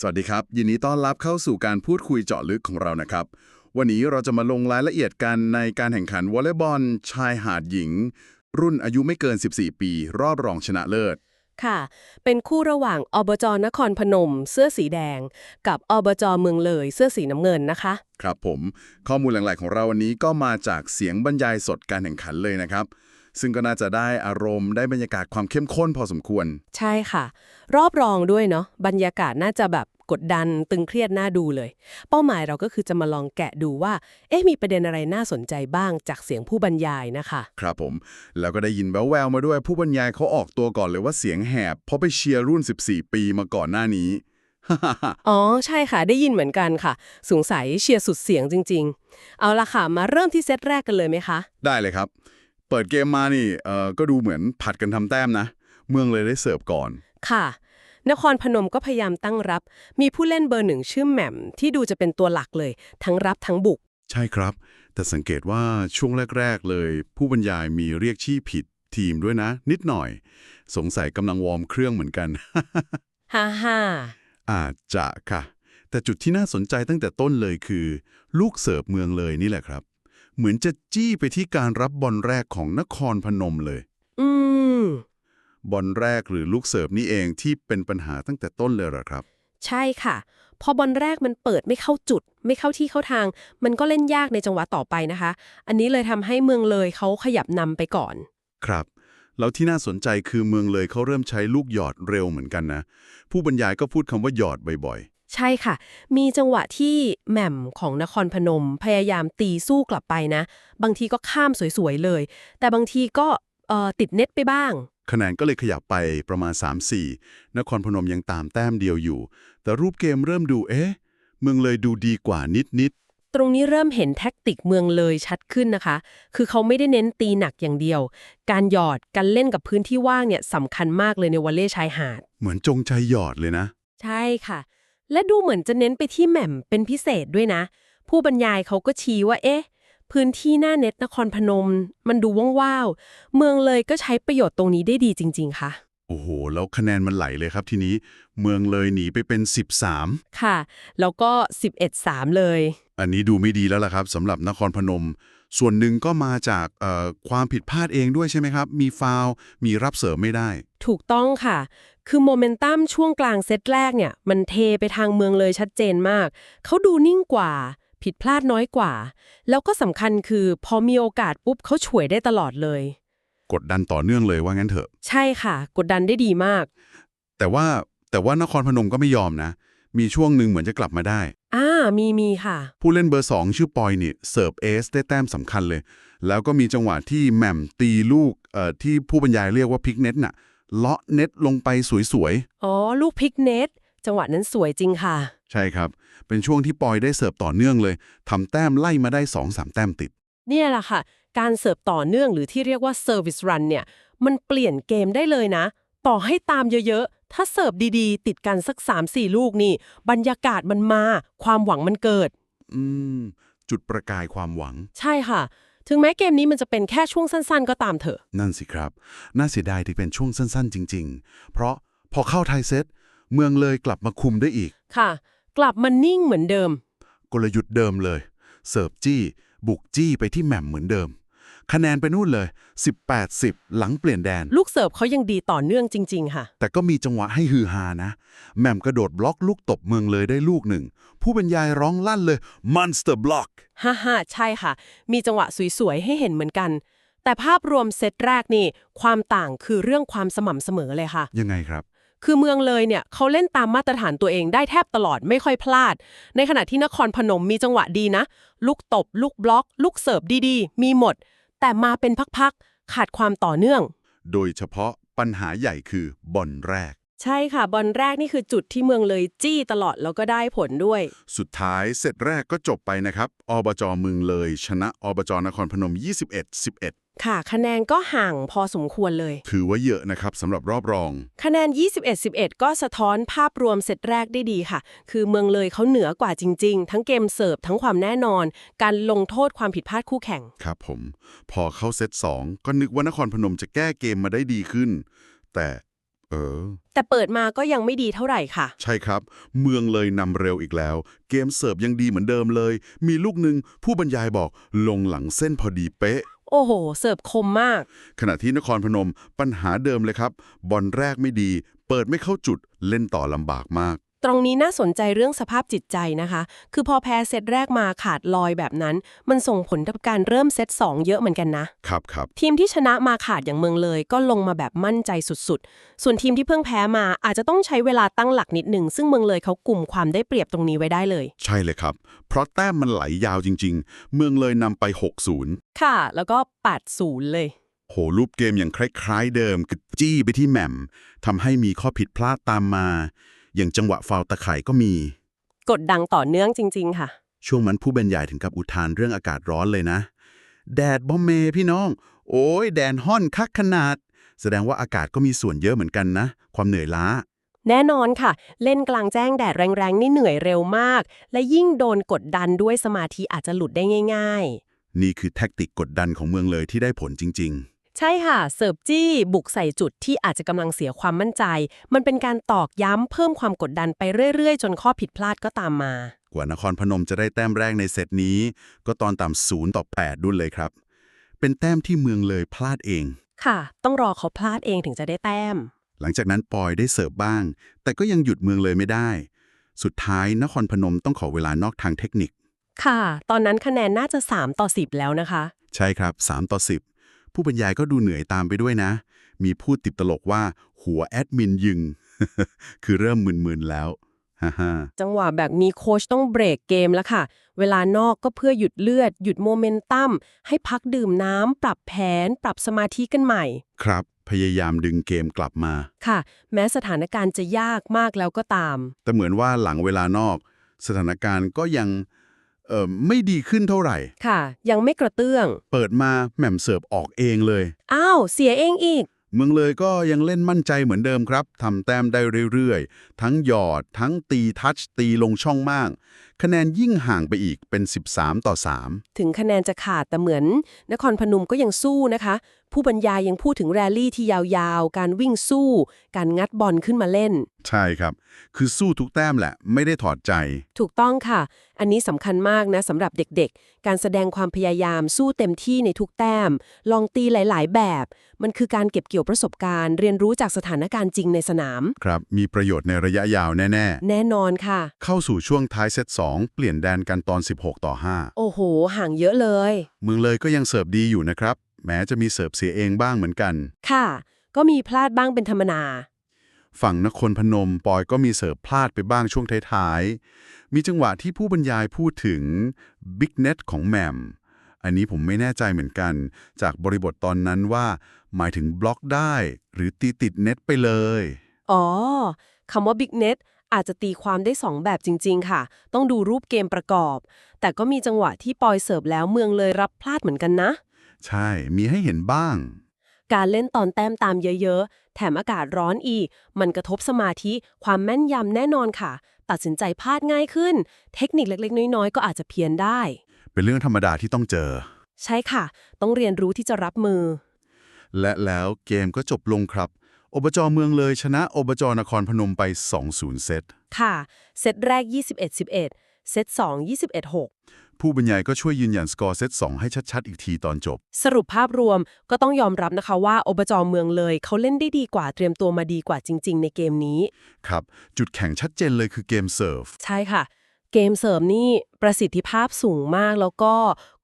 สวัสดีครับ ยินดีต้อนรับเข้าสู่การพูดคุยเจาะลึกของเรานะครับ วันนี้เราจะมาลงรายละเอียดกันในการแข่งขันวอลเลย์บอล ชายหาดหญิง รุ่นอายุไม่เกิน 14 ปี รอบรองชนะเลิศค่ะ เป็นคู่ระหว่างอบจนครพนม เสื้อสีแดง กับอบจเมืองเลยเสื้อสีน้ำเงินนะคะ ครับผม ข้อมูลหลักๆของเราวันนี้ก็มาจากเสียงบรรยายสดการแข่งขันเลยนะครับ ซึ่งก็น่าจะได้อารมณ์ได้บรรยากาศความเข้มข้นพอสมควร ใช่ค่ะ รอบรองด้วยเนาะบรรยากาศน่าจะแบบกดดันตึงเครียดน่าดูเลย เป้าหมายเราก็คือจะมาลองแกะดูว่า เอ๊ะมีประเด็นอะไรน่าสนใจบ้างจากเสียงผู้บรรยายนะคะ ครับผม แล้วก็ได้ยินแววๆมาด้วยผู้บรรยายเขาออกตัวก่อนเลยว่าเสียงแหบ เพราะไปเชียร์รุ่น 14 ปีมาก่อนหน้านี้ อ๋อ ใช่ค่ะ ได้ยินเหมือนกันค่ะ สงสัยเชียร์สุดเสียงจริง ๆ เอาละค่ะ มาเริ่มที่เซตแรกกันเลยไหมคะ ได้เลยครับ เปิดเกมมานี่เอ่อก็ดูเหมือนผัดกันทำแต้มนะ เมืองเลยได้เสิร์ฟก่อน ค่ะ นครพนมก็พยายามตั้งรับ มีผู้เล่นเบอร์หนึ่งชื่อแหม่ม ที่ดูจะเป็นตัวหลักเลย ทั้งรับทั้งบุก ใช่ครับ แต่สังเกตว่าช่วงแรก ๆ เลย ผู้บรรยายมีเรียกชื่อผิดทีมด้วยนะ นิดหน่อย สงสัยกำลังวอร์มเครื่องเหมือนกัน ฮ่าฮ่าอาจจะค่ะ แต่จุดที่น่าสนใจตั้งแต่ต้นเลยคือ ลูกเสิร์ฟเมืองเลยนี่แหละครับ เหมือนจะจี้ไปที่การรับบอลแรกของนครพนมเลย อืม บอลแรกหรือลูกเสิร์ฟนี่เองที่เป็นปัญหาตั้งแต่ต้นเลยเหรอครับ ใช่ค่ะ พอบอลแรกมันเปิดไม่เข้าจุด ไม่เข้าที่เข้าทาง มันก็เล่นยากในจังหวะต่อไปนะคะ อันนี้เลยทำให้เมืองเลยเขาขยับนำไปก่อน ครับ แล้วที่น่าสนใจคือเมืองเลยเขาเริ่มใช้ลูกหยอดเร็วเหมือนกันนะ ผู้บรรยายก็พูดคำว่าหยอดบ่อย ใช่ค่ะ มีจังหวะที่แหม่มของนครพนมพยายามตีสู้กลับไปนะ บางทีก็ข้ามสวยๆเลย แต่บางทีก็เอ่อติดเน็ตไปบ้างๆคะแนนก็เลยขยับไปประมาณ 3-4 นครพนมยังตามแต้มเดียวอยู่ แต่รูปเกมเริ่มดูเอ๊ะ เมืองเลยดูดีกว่านิดตรงนี้เริ่มเห็นแท็กติกเมืองเลยชัดขึ้นนะคะ คือเขาไม่ได้เน้นตีหนักอย่างเดียว การหยอด การเล่นกับพื้นที่ว่างเนี่ยสำคัญมากเลยในวอลเลย์ชายหาดๆเหมือนจงใจหยอดเลยนะ ใช่ค่ะ และดูเหมือนจะเน้นไปที่แหม่มเป็นพิเศษด้วยนะ ผู้บรรยายเขาก็ชี้ว่าเอ๊ะ พื้นที่หน้าเน็ตนครพนม มันดูว่างๆเมืองเลยก็ใช้ประโยชน์ตรงนี้ได้ดีจริง ๆ ค่ะ โอ้โห แล้วคะแนนมันไหลเลยครับทีนี้ เมืองเลยหนีไปเป็น 13 ค่ะ แล้วก็ 11-3 เลย อันนี้ดูไม่ดีแล้วล่ะครับสำหรับนครพนม ส่วนหนึ่งก็มาจากเอ่อความผิดพลาดเองด้วยใช่ไหมครับ มีฟาวล์มีรับเสริมไม่ได้ ถูกต้องค่ะ คือโมเมนตัมช่วงกลางเซตแรกเนี่ย มันเทไปทางเมืองเลยชัดเจนมาก เขาดูนิ่งกว่า ผิดพลาดน้อยกว่า แล้วก็สำคัญคือ พอมีโอกาสปุ๊บเขาฉวยได้ตลอดเลย กดดันต่อเนื่องเลยว่างั้นเถอะ ใช่ค่ะ กดดันได้ดีมาก แต่ว่าแต่ว่านครพนมก็ไม่ยอมนะ มีช่วงหนึ่งเหมือนจะกลับมาได้ อ่า มีมีค่ะ ผู้เล่นเบอร์ 2 ชื่อปอยนี่เสิร์ฟเอสได้แต้มสำคัญเลย แล้วก็มีจังหวะที่แหม่มตีลูกเอ่อที่ผู้บรรยายเรียกว่าพลิกเน็ตน่ะเลาะเน็ตลงไปสวยอ๋อ ลูกพลิกเน็ตจังหวะนั้นสวยจริงค่ะ ๆ ใช่ครับ เป็นช่วงที่ปอยได้เสิร์ฟต่อเนื่องเลยทำแต้มไล่มาได้ 2-3 แต้มติด เนี่ยแหละค่ะ การเสิร์ฟต่อเนื่องหรือที่เรียกว่า Service Run เนี่ย มันเปลี่ยนเกมได้เลยนะ ต่อให้ตามเยอะๆ ถ้าเสิร์ฟดีๆ ติดกันสัก 3-4 ลูกนี่ บรรยากาศมันมา ความหวังมันเกิด อืม จุดประกายความหวัง ใช่ค่ะ ถึงแม้เกมนี้มันจะเป็นแค่ช่วงสั้นๆ ก็ตามเถอะ นั่นสิครับ น่าเสียดายที่เป็นช่วงสั้นๆ จริง ๆ เพราะพอเข้าไทยเซต เมืองเลยกลับมาคุมได้อีก ค่ะ กลับมานิ่งเหมือนเดิม กลยุทธ์เดิมเลย เสิร์ฟจี้ บุกจี้ไปที่แหม่มเหมือนเดิม คะแนนไปนู่นเลย 18-10 หลังเปลี่ยนแดน ลูกเสิร์ฟเขายังดีต่อเนื่องจริง ๆ ค่ะ แต่ก็มีจังหวะให้ฮือฮานะ แหม่มกระโดดบล็อกลูกตบเมืองเลยได้ลูกหนึ่ง ผู้บรรยายร้องลั่นเลย Monster Block ฮ่าฮ่าใช่ค่ะ มีจังหวะสวย ๆ ให้เห็นเหมือนกัน แต่ภาพรวมเซตแรกนี่ ความต่างคือเรื่องความสม่ำเสมอเลยค่ะ ยังไงครับ คือเมืองเลยเนี่ยเขาเล่นตามมาตรฐานตัวเองได้แทบตลอดไม่ค่อยพลาด ในขณะที่นครพนมมีจังหวะดีนะ ลูกตบ ลูกบล็อก ลูกเสิร์ฟดีๆ มีหมด แต่มาเป็นพักๆ ขาดความต่อเนื่อง โดยเฉพาะปัญหาใหญ่คือบอลแรก ใช่ค่ะบอลแรกนี่คือจุดที่เมืองเลยจี้ตลอดแล้วก็ได้ผลด้วย สุดท้ายเสร็จแรกก็จบไปนะครับอบจเมืองเลย ชนะอบจนครพนม 21-11 ค่ะคะแนนก็ห่างพอสมควรเลย ถือว่าเยอะนะครับสำหรับรอบรอง คะแนน 21-11 ก็สะท้อนภาพรวมเซตแรกได้ดีค่ะ คือเมืองเลยเขาเหนือกว่าจริง ๆ ทั้งเกมเสิร์ฟทั้งความแน่นอน การลงโทษความผิดพลาดคู่แข่ง ครับผม พอเข้าเซต2 ก็นึกว่านครพนมจะแก้เกมมาได้ดีขึ้น แต่เออ แต่เปิดมาก็ยังไม่ดีเท่าไหร่ค่ะ ใช่ครับ เมืองเลยนำเร็วอีกแล้ว เกมเสิร์ฟยังดีเหมือนเดิมเลย มีลูกหนึ่งผู้บรรยายบอกลงหลังเส้นพอดีเป๊ะ โอ้โห เสิร์ฟคมมาก ขณะที่นครพนมปัญหาเดิมเลยครับ บอลแรกไม่ดี เปิดไม่เข้าจุดเล่นต่อลำบากมาก ตรงนี้น่าสนใจเรื่องสภาพจิตใจนะคะ คือพอแพ้เซตแรกมาขาดลอยแบบนั้น มันส่งผลกับการเริ่มเซต2 เยอะเหมือนกันนะ ครับครับทีมที่ชนะมาขาดอย่างเมืองเลย ก็ลงมาแบบมั่นใจสุดๆ ส่วนทีมที่เพิ่งแพ้มาอาจจะต้องใช้เวลาตั้งหลักนิดหนึ่งซึ่งเมืองเลยเขากลุ่มความได้เปรียบตรงนี้ไว้ได้เลย ใช่เลยครับ เพราะแต้มมันไหลยาวจริง ๆ เมืองเลยนำไป 60 ค่ะ แล้วก็8-0เลย โหรูปเกมอย่างคล้ายๆเดิมคือจี้ไปที่แหม่มทำให้มีข้อผิดพลาดตามมา อย่างจังหวะฟาวล์ตะไคร่ก็มี กดดังต่อเนื่องจริง ๆ ค่ะ ช่วงนั้นผู้บรรยายถึงกับอุทานเรื่องอากาศร้อนเลยนะ แดดบอมเมพี่น้อง โอ้ยแดนห่อนคักขนาด แสดงว่าอากาศก็มีส่วนเยอะเหมือนกันนะ ความเหนื่อยล้า แน่นอนค่ะ เล่นกลางแจ้งแดดแรงๆนี่เหนื่อยเร็วมาก และยิ่งโดนกดดันด้วยสมาธิอาจจะหลุดได้ง่ายนี่คือแท็กติกกดดันของเมืองเลยที่ได้ผลจริง ๆ ใช่ค่ะ เสิร์ฟจี้บุกใส่จุดที่อาจจะกำลังเสียความมั่นใจ มันเป็นการตอกย้ำเพิ่มความกดดันไปเรื่อยๆ จนข้อผิดพลาดก็ตามมาๆกว่านครพนมจะได้แต้มแรกในเซตนี้ ก็ตอนต่ำศูนย์ต่อ 8 ดุลเลยครับ เป็นแต้มที่เมืองเลยพลาดเอง ค่ะ ต้องรอเขาพลาดเองถึงจะได้แต้ม หลังจากนั้นปอยได้เสิร์ฟบ้าง แต่ก็ยังหยุดเมืองเลยไม่ได้ สุดท้ายนครพนมต้องขอเวลานอกทางเทคนิค ค่ะ ตอนนั้นคะแนนน่าจะ 3 ต่อ 10 แล้วนะคะ ใช่ครับ 3 ต่อ 10 ผู้บรรยายก็ดูเหนื่อยตามไปด้วยนะ มีพูดติดตลกว่าหัวแอดมินยึง คือเริ่มมึนๆแล้วฮ่าฮ่าจังหวะแบบนี้โค้ชต้องเบรกเกมแล้วค่ะ เวลานอกก็เพื่อหยุดเลือด หยุดโมเมนตัม ให้พักดื่มน้ำ ปรับแผน ปรับสมาธิกันใหม่ ครับ พยายามดึงเกมกลับมา ค่ะ แม้สถานการณ์จะยากมากแล้วก็ตาม แต่เหมือนว่าหลังเวลานอก สถานการณ์ก็ยัง เอ่อไม่ดีขึ้นเท่าไหร่ ค่ะ ยังไม่กระเตื้อง เปิดมาแหม่มเสิร์ฟออกเองเลย อ้าว เสียเองอีก เมืองเลยก็ยังเล่นมั่นใจเหมือนเดิมครับทำแต้มได้เรื่อยๆ ทั้งหยอด ทั้งตีทัช ตีลงช่องมาก คะแนนยิ่งห่างไปอีกเป็น 13 ต่อ 3 ถึงคะแนนจะขาดแต่เหมือน นครพนมก็ยังสู้นะคะ ผู้บรรยายยังพูดถึงแรลลี่ที่ยาวๆ การวิ่งสู้ การงัดบอลขึ้นมาเล่น ใช่ครับ คือสู้ทุกแต้มแหละ ไม่ได้ถอดใจ ถูกต้องค่ะ อันนี้สำคัญมากนะสำหรับเด็กๆ การแสดงความพยายามสู้เต็มที่ในทุกแต้ม ลองตีหลายๆ แบบ มันคือการเก็บเกี่ยวประสบการณ์ เรียนรู้จากสถานการณ์จริงในสนาม ครับ มีประโยชน์ในระยะยาวแน่ แน่นอนค่ะ ๆ เข้าสู่ช่วงท้ายเซต2เปลี่ยนแดนกันตอน 16 ต่อ โอ้โห ห่างเยอะเลย 5 เมืองเลยก็ยังเสิร์ฟดีอยู่นะครับ แม้จะมีเสิร์ฟเสียเองบ้างเหมือนกัน ค่ะ ก็มีพลาดบ้างเป็นธรรมดาฝั่งนครพนมปอยก็มีเสิร์ฟพลาดไปบ้างช่วงท้ายๆ มีจังหวะที่ผู้บรรยายพูดถึงบิ๊กเน็ตของแหมมอันนี้ผมไม่แน่ใจเหมือนกัน จากบริบทตอนนั้นว่า หมายถึงบล็อกได้ หรือตีติดเน็ตไปเลย อ๋อคำว่า Big Net อาจจะตีความได้ 2 แบบจริง ๆ ค่ะ ต้องดูรูปเกมประกอบ แต่ก็มีจังหวะที่ปอยเสิร์ฟแล้วเมืองเลยรับพลาดเหมือนกันนะ ใช่ มีให้เห็นบ้าง การเล่นตอนแต้มตามเยอะๆ แถมอากาศร้อนอีก มันกระทบสมาธิ ความแม่นยำแน่นอนค่ะ ตัดสินใจพลาดง่ายขึ้น เทคนิคเล็กๆ น้อยๆ ก็อาจจะเพี้ยนได้ เป็นเรื่องธรรมดาที่ต้องเจอ ใช่ค่ะ ต้องเรียนรู้ที่จะรับมือ และแล้วเกมก็จบลงครับ อบจเมืองเลยชนะอบจนครพนมไป 2-0 เซต ค่ะ เซตแรก 21-11 เซต2 21-6 ผู้บรรยายก็ช่วยยืนยันสกอร์เซต2ให้ชัดๆ อีกทีตอนจบ สรุปภาพรวมก็ต้องยอมรับนะคะว่าอบจเมืองเลยเขาเล่นได้ดีกว่าเตรียมตัวมาดีกว่าจริง ๆ ในเกมนี้ ครับ จุดแข็งชัดเจนเลยคือเกมเซิร์ฟ ใช่ค่ะ เกมเสริมนี่ประสิทธิภาพสูงมากแล้วก็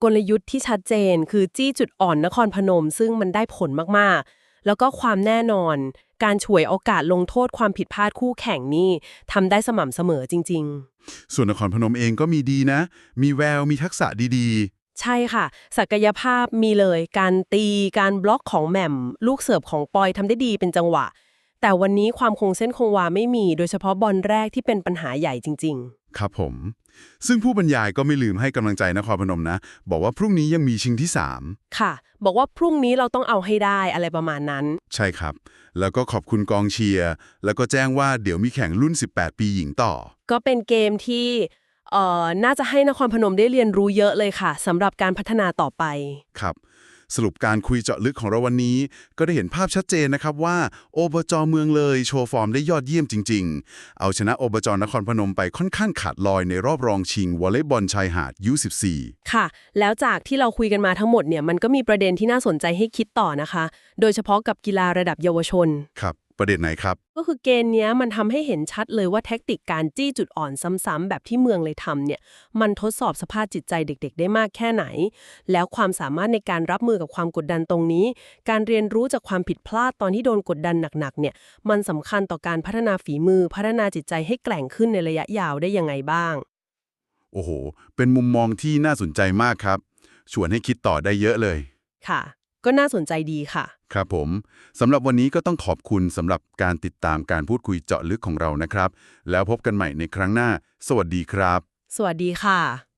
กลยุทธ์ที่ชัดเจน คือจี้จุดอ่อนนครพนม ซึ่งมันได้ผลมากๆ แล้วก็ความแน่นอน การฉวยโอกาสลงโทษความผิดพลาดคู่แข่งนี่ทำได้สม่ำเสมอจริงส่วนนครพนมเองก็มีดีนะ มีแววมีทักษะดีๆ ใช่ค่ะ ศักยภาพมีเลย การตีการบล็อกของแหม่ม ลูกเสิร์ฟของปอยทำได้ดีเป็นจังหวะ แต่วันนี้ความคงเส้นคงวาไม่มี โดยเฉพาะบอลแรกที่เป็นปัญหาใหญ่จริงๆๆ ครับผม ซึ่งผู้บรรยายก็ไม่ลืมให้กำลังใจนครพนมนะ บอกว่าพรุ่งนี้ยังมีชิงที่ค่ะ บอกว่าพรุ่งนี้เราต้องเอาให้ได้อะไรประมาณนั้น3ใช่ครับ แล้วก็ขอบคุณกองเชียร์ แล้วก็แจ้งว่าเดี๋ยวมีแข่งรุ่น 18 ปีหญิงต่อ ก็เป็นเกมที่เอ่อน่าจะให้นครพนมได้เรียนรู้เยอะเลยค่ะสำหรับการพัฒนาต่อไป ครับ สรุปการคุยเจาะลึกของเราวันนี้ ก็ได้เห็นภาพชัดเจนนะครับว่าอบจเมืองเลยโชว์ฟอร์มได้ยอดเยี่ยมจริง ๆ เอาชนะอบจนครพนมไปค่อนข้างขาดลอยในรอบรองชิงวอลเลย์บอลชายหาด U14 ค่ะ แล้วจากที่เราคุยกันมาทั้งหมดเนี่ยมันก็มีประเด็นที่น่าสนใจให้คิดต่อนะคะ โดยเฉพาะกับกีฬาระดับเยาวชนครับ ประเด็นไหนครับ ก็คือเกณฑ์เนี้ยมันทำให้เห็นชัดเลยว่าแท็กติกการจี้จุดอ่อนซ้ำๆแบบที่เมืองเลยทำเนี่ย มันทดสอบสภาพจิตใจเด็กๆ ได้มากแค่ไหน แล้วความสามารถในการรับมือกับความกดดันตรงนี้ การเรียนรู้จากความผิดพลาดตอนที่โดนกดดันหนักๆ เนี่ย มันสำคัญต่อการพัฒนาฝีมือ พัฒนาจิตใจให้แกร่งขึ้นในระยะยาวได้ยังไงบ้าง โอ้โห เป็นมุมมองที่น่าสนใจมากครับ ชวนให้คิดต่อได้เยอะเลย ค่ะ ก็น่าสนใจดีค่ะ ครับผมสำหรับวันนี้ก็ต้องขอบคุณสำหรับการติดตามการพูดคุยเจาะลึกของเรานะครับ แล้วพบกันใหม่ในครั้งหน้า สวัสดีครับ สวัสดีค่ะ